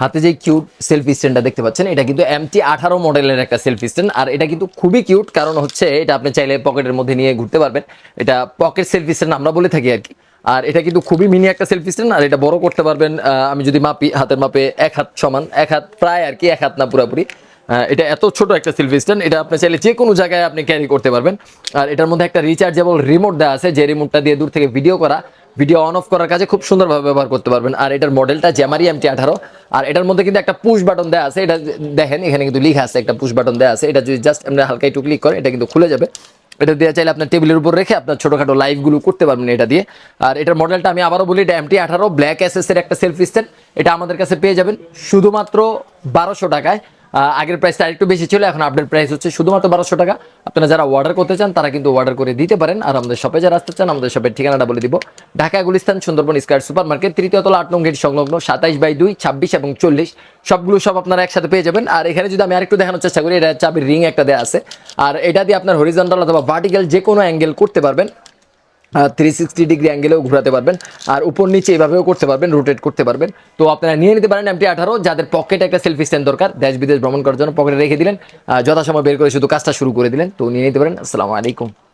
হাতে যে cute selfie স্ট্যান্ডটা দেখতে পাচ্ছেন, এটা কিন্তু এমটি আঠারো মডেলের একটা সেলফি স্ট্যান্ড আর এটা কিন্তু খুবই কিউট কারণ হচ্ছে এটা আপনি চাইলে পকেটের মধ্যে নিয়ে ঘুরতে পারবেন। এটা পকেট সেলফি স্ট্যান্ড আমরা বলে থাকি আর কি। আর এটা কিন্তু খুবই মিনি একটা সেলফি স্ট্যান্ড আর এটা বড় করতে পারবেন আমি যদি মাপি, হাতের মাপে এক হাত সমান, এক হাত প্রায় আর কি, এক হাত না পুরোপুরি। এটা এত ছোট একটা সেলফি স্ট্যান্ড এটা আপনি চাইলে যে কোনো জায়গায় আপনি ক্যারি করতে পারবেন। আর এটার মধ্যে একটা রিচার্জেবল রিমোট দেওয়া আছে, যে রিমোটটা দিয়ে দূর থেকে ভিডিও করা। ভিডিও অন অফ করার কাজে খুব সুন্দরভাবে ব্যবহার করতে পারবেন। আর এটার মডেলটা জ্যামারি এমটি আঠারো। আর এটার মধ্যে কিন্তু একটা পুশ বাটন দেওয়া আছে, এটা দেখেন, এখানে কিন্তু লিখা আছে একটা পুশ বাটন দেওয়া আছে। এটা যদি জাস্ট আমরা হালকা একটু ক্লিক করে এটা কিন্তু খুলে যাবে। এটা দেওয়া চাইলে আপনার টেবিলের উপর রেখে আপনার ছোটখাটো লাইভগুলো করতে পারবেন এটা দিয়ে। আর এটার মডেলটা আমি আবারও বলি, এটা এমটি আঠারো ব্ল্যাক এসএস এর একটা সেলফি স্ট্যান্ড এটা আমাদের কাছে পেয়ে যাবেন শুধুমাত্র বারোশো টাকায়। আগের প্রাইসটা আরেকটু বেশি ছিল, এখন আপডেট প্রাইস হচ্ছে শুধুমাত্র বারোশো টাকা। আপনারা যারা অর্ডার করতে চান, তারা কিন্তু অর্ডার করে দিতে পারেন। আর আমাদের শপে যারা আসতে চান, আমাদের শপের ঠিকানাটা বলে দিব। Dhaka, Gulistan, Sundarban square super market তৃতীয় তলা আট নং গেট সংলগ্ন সাতাইশ বাই দুই, ছাব্বিশ এবং চল্লিশ। সবগুলো সব আপনারা একসাথে পেয়ে যাবেন। আর এখানে যদি আমি আরেকটু দেখানোর চেষ্টা করি, এটা চাবির রিং একটা দেওয়া আছে। আর এটা দিয়ে আপনার হরিজন্টাল অথবা ভার্টিক্যাল যে কোনো অ্যাঙ্গেল করতে পারবেন। থ্রি সিক্সটি ডিগ্রি অ্যাঙ্গেলেও ঘোরাতে পারবেন। আর উপর নিচে এভাবেও করতে পারবেন রোটেট করতে পারবেন। তো আপনারা নিয়ে নিতে পারেন এমটি আঠারো, যাদের পকেটে একটা সেলফি স্ট্যান্ড দরকার, দেশ বিদেশ ভ্রমণ করার জন্য পকেটে রেখে দিলেন। যথাসময় বের করে শুধু কাজটা শুরু করে দিলেন। তো নিয়ে নিতে পারেন। আসসালামু আলাইকুম।